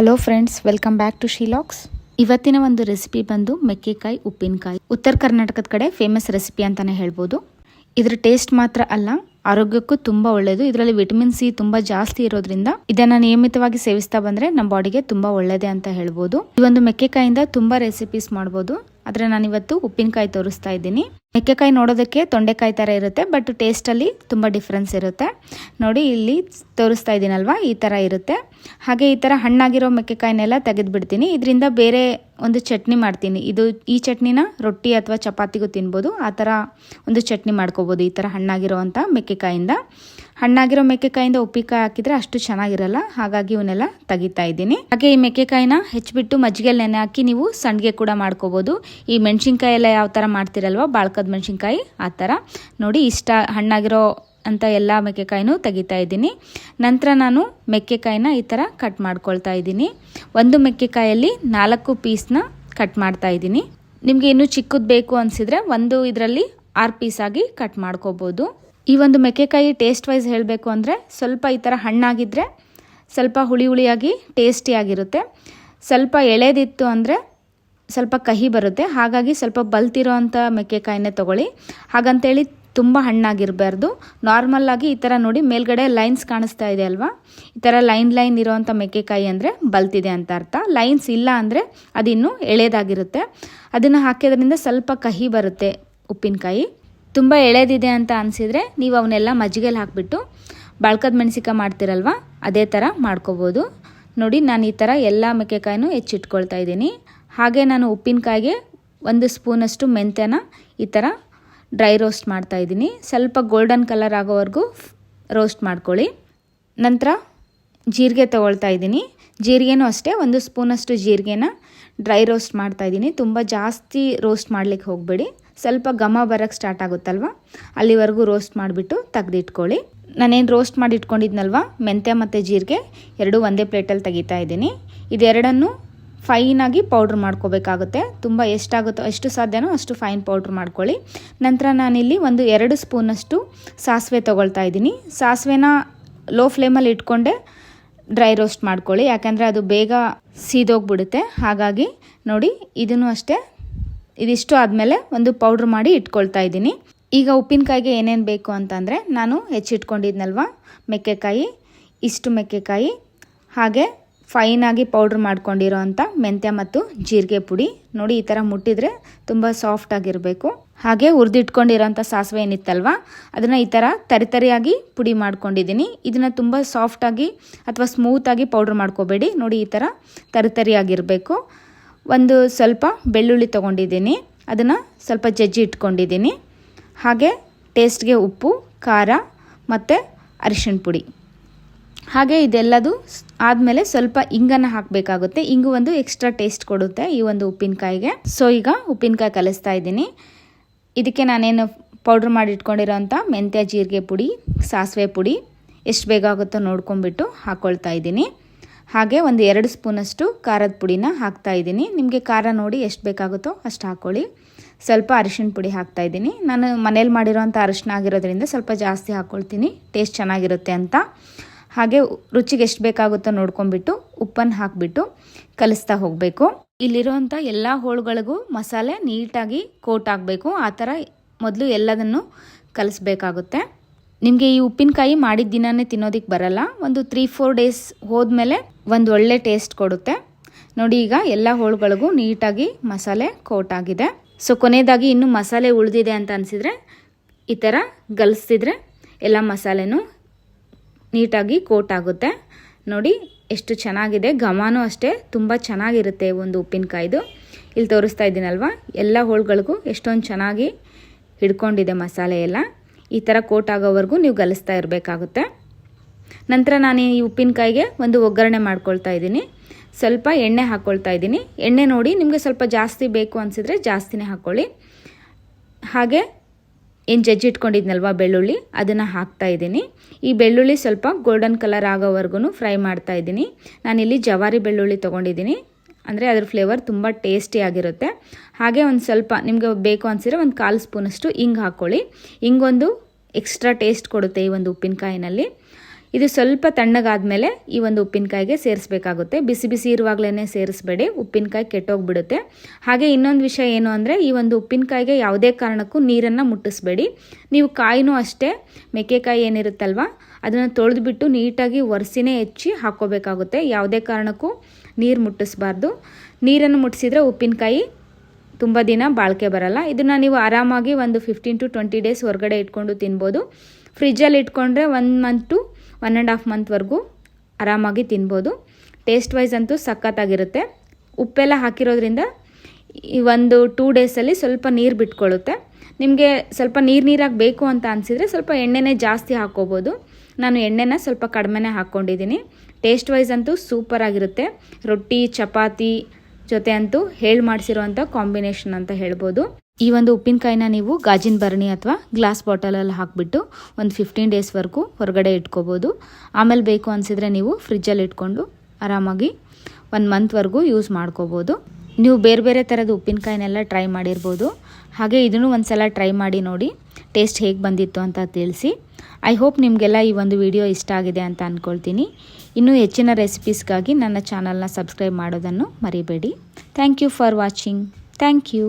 Hello friends welcome back to ಶೀಲಾಕ್ಸ್ ಇವತ್ತಿನ ಒಂದು recipe ಬಂದು ಮೆಕ್ಕೆಕಾಯಿ, ಉಪ್ಪಿನಕಾಯಿ. ಉತ್ತರ ಕರ್ನಾಟಕದ ಕಡೆ ಫೇಮಸ್ ರೆಸಿಪಿ ಅಂತಲೇ ಹೇಳ್ಬೋದು. ಇದರ ಟೇಸ್ಟ್ ಮಾತ್ರ ಅಲ್ಲ, ಆರೋಗ್ಯಕ್ಕೂ ತುಂಬ ಒಳ್ಳೆಯದು ಇದರಲ್ಲಿ ವಿಟಮಿನ್ ಸಿ ತುಂಬ ಜಾಸ್ತಿ ಇರೋದ್ರಿಂದ ಇದನ್ನು ನಿಯಮಿತವಾಗಿ ಸೇವಿಸ್ತಾ ಬಂದರೆ ನಮ್ಮ ಬಾಡಿಗೆ ತುಂಬ ಒಳ್ಳೆಯದೇ ಅಂತ ಹೇಳ್ಬೋದು. ಈ ಒಂದು ಮೆಕ್ಕೆಕಾಯಿಂದ ತುಂಬ ರೆಸಿಪೀಸ್ ಮಾಡ್ಬೋದು. ಆದರೆ ನಾನು ಇವತ್ತು ಉಪ್ಪಿನಕಾಯಿ ತೋರಿಸ್ತಾ ಇದ್ದೀನಿ. ಮೆಕ್ಕೆಕಾಯಿ ನೋಡೋದಕ್ಕೆ ತೊಂಡೆಕಾಯಿ ಥರ ಇರುತ್ತೆ ಬಟ್ ಟೇಸ್ಟಲ್ಲಿ ತುಂಬ ಡಿಫ್ರೆನ್ಸ್ ಇರುತ್ತೆ. ನೋಡಿ, ಇಲ್ಲಿ ತೋರಿಸ್ತಾ ಇದ್ದೀನಲ್ವಾ ಈ ಥರ ಇರುತ್ತೆ. ಹಾಗೆ ಈ ಥರ ಹಣ್ಣಾಗಿರೋ ಮೆಕ್ಕೆಕಾಯಿನೆಲ್ಲ ತೆಗೆದುಬಿಡ್ತೀನಿ. ಇದರಿಂದ ಬೇರೆ ಒಂದು ಚಟ್ನಿ ಮಾಡ್ತೀನಿ. ಇದು ಈ ಚಟ್ನಿನ ರೊಟ್ಟಿ ಅಥವಾ ಚಪಾತಿಗೂ ತಿನ್ಬೋದು. ಆ ಥರ ಒಂದು ಚಟ್ನಿ ಮಾಡ್ಕೋಬೋದು ಈ ಥರ ಹಣ್ಣಾಗಿರೋವಂಥ ಮೆಕ್ಕೆಕಾಯಿಂದ ಹಣ್ಣಾಗಿರೋ ಮೆಕ್ಕೆಕಾಯಿಂದ ಉಪ್ಪಿಕಾಯಿ ಹಾಕಿದರೆ ಅಷ್ಟು ಚೆನ್ನಾಗಿರಲ್ಲ. ಹಾಗಾಗಿ ಇವನ್ನೆಲ್ಲ ತೆಗಿತಾ ಇದ್ದೀನಿ. ಹಾಗೆ ಈ ಮೆಕ್ಕೆಕಾಯಿನ ಹೆಚ್ಚಿಬಿಟ್ಟು ಮಜ್ಜಿಗೆ ನೆನೆ ಹಾಕಿ ನೀವು ಸಂಡಿಗೆ ಕೂಡ ಮಾಡ್ಕೋಬೋದು. ಈ ಮೆಣಸಿನ್ಕಾಯಿ ಎಲ್ಲ ಯಾವ ಥರ ಮಾಡ್ತಿರಲ್ವ? ಬಾಳ್ಕದ ಮೆಣಸಿನ್ಕಾಯಿ, ಆ ಥರ. ನೋಡಿ, ಇಷ್ಟ ಹಣ್ಣಾಗಿರೋ ಅಂತ ಎಲ್ಲ ಮೆಕ್ಕೆಕಾಯಿನೂ ತೆಗಿತಾ ಇದ್ದೀನಿ. ನಂತರ ನಾನು ಮೆಕ್ಕೆಕಾಯಿನ ಈ ಥರ ಕಟ್ ಮಾಡ್ಕೊಳ್ತಾ ಇದ್ದೀನಿ. ಒಂದು ಮೆಕ್ಕೆಕಾಯಲ್ಲಿ ನಾಲ್ಕು ಪೀಸ್ನ ಕಟ್ ಮಾಡ್ತಾ ಇದ್ದೀನಿ. ನಿಮಗೆ ಇನ್ನೂ ಚಿಕ್ಕದು ಬೇಕು ಅನಿಸಿದ್ರೆ ಒಂದು ಇದರಲ್ಲಿ ಆರು ಪೀಸ್ ಆಗಿ ಕಟ್ ಮಾಡ್ಕೋಬೋದು. ಈ ಒಂದು ಮೆಕ್ಕೆಕಾಯಿ ಟೇಸ್ಟ್ ವೈಸ್ ಹೇಳಬೇಕು ಅಂದರೆ ಸ್ವಲ್ಪ ಈ ಥರ ಹಣ್ಣಾಗಿದ್ದರೆ ಸ್ವಲ್ಪ ಹುಳಿ ಹುಳಿಯಾಗಿ ಟೇಸ್ಟಿಯಾಗಿರುತ್ತೆ ಸ್ವಲ್ಪ ಎಳೆದಿತ್ತು ಅಂದರೆ ಸ್ವಲ್ಪ ಕಹಿ ಬರುತ್ತೆ. ಹಾಗಾಗಿ ಸ್ವಲ್ಪ ಬಲ್ತಿರೋ ಅಂಥ ಮೆಕ್ಕೆಕಾಯಿನೇ ತೊಗೊಳ್ಳಿ. ಹಾಗಂತೇಳಿ ತುಂಬ ಹಣ್ಣಾಗಿರಬಾರ್ದು. ನಾರ್ಮಲ್ಲಾಗಿ ಈ ಥರ ನೋಡಿ ಮೇಲ್ಗಡೆ ಲೈನ್ಸ್ ಕಾಣಿಸ್ತಾ ಇದೆ ಅಲ್ವಾ? ಈ ಥರ ಲೈನ್ ಲೈನ್ ಇರೋವಂಥ ಮೆಕ್ಕೆಕಾಯಿ ಅಂದರೆ ಬಲ್ತಿದೆ ಅಂತ ಅರ್ಥ. ಲೈನ್ಸ್ ಇಲ್ಲ ಅಂದರೆ ಅದಿನ್ನೂ ಎಳೆದಾಗಿರುತ್ತೆ. ಅದನ್ನು ಹಾಕಿದ್ರಿಂದ ಸ್ವಲ್ಪ ಕಹಿ ಬರುತ್ತೆ ಉಪ್ಪಿನಕಾಯಿ. ತುಂಬ ಎಳೆದಿದೆ ಅಂತ ಅನಿಸಿದರೆ ನೀವು ಅವನ್ನೆಲ್ಲ ಮಜ್ಜಿಗೆಲಿ ಹಾಕಿಬಿಟ್ಟು ಬಾಳ್ಕದ ಮೆಣಸಿಕಾಯಿ ಮಾಡ್ತಿರಲ್ವ? ಅದೇ ಥರ ಮಾಡ್ಕೋಬೋದು. ನೋಡಿ ನಾನು ಈ ಥರ ಎಲ್ಲ ಮೆಕ್ಕೆಕಾಯಿನೂ ಹೆಚ್ಚಿಟ್ಕೊಳ್ತಾ ಇದ್ದೀನಿ. ಹಾಗೆ ನಾನು ಉಪ್ಪಿನಕಾಯಿಗೆ ಒಂದು ಸ್ಪೂನಷ್ಟು ಮೆಂತ್ಯನ ಈ ಥರ ಡ್ರೈ ರೋಸ್ಟ್ ಮಾಡ್ತಾ ಇದ್ದೀನಿ. ಸ್ವಲ್ಪ ಗೋಲ್ಡನ್ ಕಲರ್ ಆಗೋವರೆಗೂ ರೋಸ್ಟ್ ಮಾಡ್ಕೊಳ್ಳಿ. ನಂತರ ಜೀರಿಗೆ ತೊಗೊಳ್ತಾ ಇದ್ದೀನಿ. ಜೀರಿಗೆನೂ ಅಷ್ಟೇ, ಒಂದು ಸ್ಪೂನಷ್ಟು ಜೀರಿಗೆನ ಡ್ರೈ ರೋಸ್ಟ್ ಮಾಡ್ತಾ ಇದ್ದೀನಿ. ತುಂಬ ಜಾಸ್ತಿ ರೋಸ್ಟ್ ಮಾಡಲಿಕ್ಕೆ ಹೋಗಬೇಡಿ. ಸ್ವಲ್ಪ ಘಮ ಬರೋಕ್ಕೆ ಸ್ಟಾರ್ಟ್ ಆಗುತ್ತಲ್ವ? ಅಲ್ಲಿವರೆಗೂ ರೋಸ್ಟ್ ಮಾಡಿಬಿಟ್ಟು ತೆಗೆದಿಟ್ಕೊಳ್ಳಿ. ನಾನೇನು ರೋಸ್ಟ್ ಮಾಡಿ ಇಟ್ಕೊಂಡಿದ್ನಲ್ವ ಮೆಂತ್ಯ ಮತ್ತು ಜೀರಿಗೆ ಎರಡೂ ಒಂದೇ ಪ್ಲೇಟಲ್ಲಿ ತೆಗಿತಾ ಇದ್ದೀನಿ. ಇದೆರಡನ್ನು ಫೈನಾಗಿ ಪೌಡ್ರ್ ಮಾಡ್ಕೋಬೇಕಾಗುತ್ತೆ. ತುಂಬ ಎಷ್ಟಾಗುತ್ತೋ ಎಷ್ಟು ಸಾಧ್ಯನೋ ಅಷ್ಟು ಫೈನ್ ಪೌಡ್ರ್ ಮಾಡ್ಕೊಳ್ಳಿ. ನಂತರ ನಾನಿಲ್ಲಿ ಒಂದು ಎರಡು ಸ್ಪೂನಷ್ಟು ಸಾಸಿವೆ ತೊಗೊಳ್ತಾ ಇದ್ದೀನಿ. ಸಾಸಿವೆನ ಲೋ ಫ್ಲೇಮಲ್ಲಿ ಇಟ್ಕೊಂಡೆ ಡ್ರೈ ರೋಸ್ಟ್ ಮಾಡ್ಕೊಳ್ಳಿ. ಯಾಕೆಂದರೆ ಅದು ಬೇಗ ಸೀದೋಗ್ಬಿಡುತ್ತೆ. ಹಾಗಾಗಿ ನೋಡಿ, ಇದನ್ನು ಅಷ್ಟೇ ಇದಿಷ್ಟು ಆದಮೇಲೆ ಒಂದು ಪೌಡ್ರ್ ಮಾಡಿ ಇಟ್ಕೊಳ್ತಾ ಇದ್ದೀನಿ. ಈಗ ಉಪ್ಪಿನಕಾಯಿಗೆ ಏನೇನು ಬೇಕು ಅಂತಂದರೆ ನಾನು ಹೆಚ್ಚಿಟ್ಕೊಂಡಿದ್ನಲ್ವ? ಮೆಕ್ಕೆಕಾಯಿ, ಇಷ್ಟು ಮೆಕ್ಕೆಕಾಯಿ, ಹಾಗೆ ಫೈನಾಗಿ ಪೌಡ್ರ್ ಮಾಡ್ಕೊಂಡಿರೋ ಅಂಥ ಮೆಂತ್ಯ ಮತ್ತು ಜೀರಿಗೆ ಪುಡಿ. ನೋಡಿ, ಈ ಥರ ಮುಟ್ಟಿದರೆ ತುಂಬ ಸಾಫ್ಟ್ ಆಗಿರಬೇಕು. ಹಾಗೆ ಹುರಿದಿಟ್ಕೊಂಡಿರೋಂಥ ಸಾಸಿವೆ ಏನಿತ್ತಲ್ವ, ಅದನ್ನು ಈ ಥರ ತರಿತರಿಯಾಗಿ ಪುಡಿ ಮಾಡ್ಕೊಂಡಿದ್ದೀನಿ. ಇದನ್ನು ತುಂಬ ಸಾಫ್ಟಾಗಿ ಅಥವಾ ಸ್ಮೂತಾಗಿ ಪೌಡ್ರ್ ಮಾಡ್ಕೋಬೇಡಿ. ನೋಡಿ, ಈ ಥರ ತರಿತರಿಯಾಗಿರಬೇಕು ಒಂದು ಸ್ವಲ್ಪ ಬೆಳ್ಳುಳ್ಳಿ ತೊಗೊಂಡಿದ್ದೀನಿ. ಅದನ್ನು ಸ್ವಲ್ಪ ಜಜ್ಜಿ ಇಟ್ಕೊಂಡಿದ್ದೀನಿ. ಹಾಗೆ ಟೇಸ್ಟ್ಗೆ ಉಪ್ಪು, ಖಾರ ಮತ್ತು ಅರಿಶಿಣ ಪುಡಿ. ಹಾಗೆ ಇದೆಲ್ಲದು ಆದಮೇಲೆ ಸ್ವಲ್ಪ ಇಂಗನ್ನು ಹಾಕಬೇಕಾಗುತ್ತೆ. ಇಂಗು ಒಂದು ಎಕ್ಸ್ಟ್ರಾ ಟೇಸ್ಟ್ ಕೊಡುತ್ತೆ ಈ ಒಂದು ಉಪ್ಪಿನಕಾಯಿಗೆ. ಸೊ ಈಗ ಉಪ್ಪಿನಕಾಯಿ ಕಲಿಸ್ತಾ ಇದ್ದೀನಿ. ಇದಕ್ಕೆ ನಾನೇನು ಪೌಡ್ರ್ ಮಾಡಿ ಇಟ್ಕೊಂಡಿರೋಂಥ ಮೆಂತ್ಯ ಜೀರಿಗೆ ಪುಡಿ, ಸಾಸಿವೆ ಪುಡಿ ಎಷ್ಟು ಬೇಗ ಆಗುತ್ತೋ ನೋಡ್ಕೊಂಬಿಟ್ಟು ಹಾಕ್ಕೊಳ್ತಾ ಇದ್ದೀನಿ. ಹಾಗೆ ಒಂದು ಎರಡು ಸ್ಪೂನಷ್ಟು ಖಾರದ ಪುಡಿನ ಹಾಕ್ತಾ ಇದ್ದೀನಿ. ನಿಮಗೆ ಖಾರ ನೋಡಿ ಎಷ್ಟು ಬೇಕಾಗುತ್ತೋ ಅಷ್ಟು ಹಾಕ್ಕೊಳ್ಳಿ ಸ್ವಲ್ಪ ಅರಿಶಿಣ ಪುಡಿ ಹಾಕ್ತಾ ಇದ್ದೀನಿ. ನಾನು ಮನೇಲಿ ಮಾಡಿರೋಂಥ ಅರಿಶಿನ ಆಗಿರೋದ್ರಿಂದ ಸ್ವಲ್ಪ ಜಾಸ್ತಿ ಹಾಕ್ಕೊಳ್ತೀನಿ ಟೇಸ್ಟ್ ಚೆನ್ನಾಗಿರುತ್ತೆ ಅಂತ. ಹಾಗೆ ರುಚಿಗೆ ಎಷ್ಟು ಬೇಕಾಗುತ್ತೋ ನೋಡ್ಕೊಂಬಿಟ್ಟು ಉಪ್ಪನ್ನು ಹಾಕಿಬಿಟ್ಟು ಕಲಿಸ್ತಾ ಹೋಗಬೇಕು. ಇಲ್ಲಿರುವಂಥ ಎಲ್ಲ ಹೋಳುಗಳಿಗೂ ಮಸಾಲೆ ನೀಟಾಗಿ ಕೋಟ್ ಆಗಬೇಕು. ಆ ಥರ ಮೊದಲು ಎಲ್ಲದನ್ನು ಕಲಿಸ್ಬೇಕಾಗುತ್ತೆ. ನಿಮಗೆ ಈ ಉಪ್ಪಿನಕಾಯಿ ಮಾಡಿದ ದಿನನೇ ತಿನ್ನೋದಕ್ಕೆ ಬರಲ್ಲ. ಒಂದು ತ್ರೀ ಫೋರ್ ಡೇಸ್ ಹೋದ್ಮೇಲೆ ಒಂದು ಒಳ್ಳೆ ಟೇಸ್ಟ್ ಕೊಡುತ್ತೆ. ನೋಡಿ ಈಗ ಎಲ್ಲ ಹೋಳುಗಳಿಗೂ ನೀಟಾಗಿ ಮಸಾಲೆ ಕೋಟ್ ಆಗಿದೆ. ಸೊ ಕೊನೆಯದಾಗಿ ಇನ್ನೂ ಮಸಾಲೆ ಉಳಿದಿದೆ ಅಂತ ಅನಿಸಿದರೆ ಈ ಥರ ಗಲಿಸ್ತಿದ್ರೆ ಎಲ್ಲ ಮಸಾಲೆನೂ ನೀಟಾಗಿ ಕೋಟ್ ಆಗುತ್ತೆ. ನೋಡಿ, ಎಷ್ಟು ಚೆನ್ನಾಗಿದೆ. ಘಮನೂ ಅಷ್ಟೇ ತುಂಬ ಚೆನ್ನಾಗಿರುತ್ತೆ ಒಂದು ಉಪ್ಪಿನಕಾಯ್ದು. ಇಲ್ಲಿ ತೋರಿಸ್ತಾ ಇದ್ದೀನಲ್ವ? ಎಲ್ಲ ಹೋಳುಗಳಿಗೂ ಎಷ್ಟೊಂದು ಚೆನ್ನಾಗಿ ಹಿಡ್ಕೊಂಡಿದೆ ಮಸಾಲೆ ಎಲ್ಲ. ಈ ಥರ ಕೋಟ್ ಆಗೋವರೆಗೂ ನೀವು ಗಲಿಸ್ತಾ ಇರಬೇಕಾಗುತ್ತೆ. ನಂತರ ನಾನು ಈ ಉಪ್ಪಿನಕಾಯಿಗೆ ಒಂದು ಒಗ್ಗರಣೆ ಮಾಡ್ಕೊಳ್ತಾ ಇದ್ದೀನಿ. ಸ್ವಲ್ಪ ಎಣ್ಣೆ ಹಾಕ್ಕೊಳ್ತಾ ಇದ್ದೀನಿ. ಎಣ್ಣೆ ನೋಡಿ ನಿಮಗೆ ಸ್ವಲ್ಪ ಜಾಸ್ತಿ ಬೇಕು ಅನಿಸಿದ್ರೆ ಜಾಸ್ತಿನೇ ಹಾಕ್ಕೊಳ್ಳಿ ಹಾಗೆ ಏನು ಜಜ್ಜಿ ಇಟ್ಕೊಂಡಿದ್ನಲ್ವ ಬೆಳ್ಳುಳ್ಳಿ? ಅದನ್ನು ಹಾಕ್ತಾ ಇದ್ದೀನಿ. ಈ ಬೆಳ್ಳುಳ್ಳಿ ಸ್ವಲ್ಪ ಗೋಲ್ಡನ್ ಕಲರ್ ಆಗೋವರೆಗೂ ಫ್ರೈ ಮಾಡ್ತಾ ಇದ್ದೀನಿ. ನಾನಿಲ್ಲಿ ಜವಾರಿ ಬೆಳ್ಳುಳ್ಳಿ ತೊಗೊಂಡಿದ್ದೀನಿ. ಅಂದರೆ ಅದ್ರ ಫ್ಲೇವರ್ ತುಂಬ ಟೇಸ್ಟಿಯಾಗಿರುತ್ತೆ ಹಾಗೆ ಒಂದು ಸ್ವಲ್ಪ ನಿಮಗೆ ಬೇಕು ಅನಿಸಿದ್ರೆ ಒಂದು ಕಾಲು ಸ್ಪೂನಷ್ಟು ಹಿಂಗೆ ಹಾಕ್ಕೊಳ್ಳಿ ಹಿಂಗೊಂದು ಎಕ್ಸ್ಟ್ರಾ ಟೇಸ್ಟ್ ಕೊಡುತ್ತೆ ಈ ಒಂದು ಉಪ್ಪಿನಕಾಯಿನಲ್ಲಿ. ಇದು ಸ್ವಲ್ಪ ತಣ್ಣಗಾದ್ಮೇಲೆ ಈ ಒಂದು ಉಪ್ಪಿನಕಾಯಿಗೆ ಸೇರಿಸ್ಬೇಕಾಗುತ್ತೆ. ಬಿಸಿ ಬಿಸಿ ಇರುವಾಗಲೇ ಸೇರಿಸ್ಬೇಡಿ, ಉಪ್ಪಿನಕಾಯಿ ಕೆಟ್ಟೋಗ್ಬಿಡುತ್ತೆ. ಹಾಗೆ ಇನ್ನೊಂದು ವಿಷಯ ಏನು ಅಂದರೆ, ಈ ಒಂದು ಉಪ್ಪಿನಕಾಯಿಗೆ ಯಾವುದೇ ಕಾರಣಕ್ಕೂ ನೀರನ್ನು ಮುಟ್ಟಿಸ್ಬೇಡಿ. ನೀವು ಕಾಯಿನೂ ಅಷ್ಟೇ ಮೆಕ್ಕೆಕಾಯಿ ಏನಿರುತ್ತಲ್ವ, ಅದನ್ನು ತೊಳೆದುಬಿಟ್ಟು ನೀಟಾಗಿ ಒರೆಸಿನೇ ಹೆಚ್ಚಿ ಹಾಕ್ಕೋಬೇಕಾಗುತ್ತೆ. ಯಾವುದೇ ಕಾರಣಕ್ಕೂ ನೀರು ಮುಟ್ಟಿಸ್ಬಾರ್ದು. ನೀರನ್ನು ಮುಟ್ಟಿಸಿದ್ರೆ ಉಪ್ಪಿನಕಾಯಿ ತುಂಬ ದಿನ ಬಾಳಿಕೆ ಬರಲ್ಲ. ಇದನ್ನು ನೀವು ಆರಾಮಾಗಿ ಒಂದು ಫಿಫ್ಟೀನ್ ಟು ಟ್ವೆಂಟಿ ಡೇಸ್ ಹೊರಗಡೆ ಇಟ್ಕೊಂಡು ತಿನ್ಬೋದು. ಫ್ರಿಜ್ಜಲ್ಲಿ ಇಟ್ಕೊಂಡ್ರೆ one month to one and half ಮಂತ್ವರೆಗೂ ಆರಾಮಾಗಿ ತಿನ್ಬೋದು. ಟೇಸ್ಟ್ ವೈಸ್ ಅಂತೂ ಸಖತ್ತಾಗಿರುತ್ತೆ. ಉಪ್ಪೆಲ್ಲ ಹಾಕಿರೋದ್ರಿಂದ ಈ ಒಂದು ಟೂ ಡೇಸಲ್ಲಿ ಸ್ವಲ್ಪ ನೀರು ಬಿಟ್ಕೊಳ್ಳುತ್ತೆ ನಿಮಗೆ ಸ್ವಲ್ಪ ನೀರು ನೀರಾಗಿ ಬೇಕು ಅಂತ ಅನಿಸಿದರೆ ಸ್ವಲ್ಪ ಎಣ್ಣೆನೇ ಜಾಸ್ತಿ ಹಾಕ್ಕೋಬೋದು ನಾನು ಎಣ್ಣೆನ ಸ್ವಲ್ಪ ಕಡಿಮೆನೇ ಹಾಕ್ಕೊಂಡಿದ್ದೀನಿ ಟೇಸ್ಟ್ ವೈಸ್ ಅಂತೂ ಸೂಪರಾಗಿರುತ್ತೆ ರೊಟ್ಟಿ, ಚಪಾತಿ ಜೊತೆ ಅಂತೂ ಹೇಳಿ ಮಾಡಿಸಿರುವಂಥ ಕಾಂಬಿನೇಷನ್ ಅಂತ ಹೇಳ್ಬೋದು. ಈ ಒಂದು ಉಪ್ಪಿನಕಾಯಿನ ನೀವು ಗಾಜಿನ ಭರಣಿ ಅಥವಾ ಗ್ಲಾಸ್ ಬಾಟಲಲ್ಲಿ ಹಾಕಿಬಿಟ್ಟು ಒಂದು ಫಿಫ್ಟೀನ್ ಡೇಸ್ವರೆಗೂ ಹೊರಗಡೆ ಇಟ್ಕೋಬೋದು. ಆಮೇಲೆ ಬೇಕು ಅನಿಸಿದರೆ ನೀವು ಫ್ರಿಜ್ಜಲ್ಲಿ ಇಟ್ಕೊಂಡು ಆರಾಮಾಗಿ ಒಂದು ಮಂತ್ವರೆಗೂ ಯೂಸ್ ಮಾಡ್ಕೋಬೋದು. ನೀವು ಬೇರೆ ಬೇರೆ ಥರದ ಉಪ್ಪಿನಕಾಯಿನೆಲ್ಲ ಟ್ರೈ ಮಾಡಿರ್ಬೋದು. ಹಾಗೆ ಇದನ್ನು ಒಂದು ಸಲ ಟ್ರೈ ಮಾಡಿ ನೋಡಿ ಟೇಸ್ಟ್ ಹೇಗೆ ಬಂದಿತ್ತು ಅಂತ ತಿಳಿಸಿ. ಐ ಹೋಪ್ ನಿಮಗೆಲ್ಲ ಈ ಒಂದು ವಿಡಿಯೋ ಇಷ್ಟ ಆಗಿದೆ ಅಂತ ಅಂದ್ಕೊಳ್ತೀನಿ ಇನ್ನೂ ಹೆಚ್ಚಿನ ರೆಸಿಪೀಸ್ಗಾಗಿ ನನ್ನ ಚಾನಲ್ನ ಸಬ್ಸ್ಕ್ರೈಬ್ ಮಾಡೋದನ್ನು ಮರಿಬೇಡಿ. Thank you for watching thank you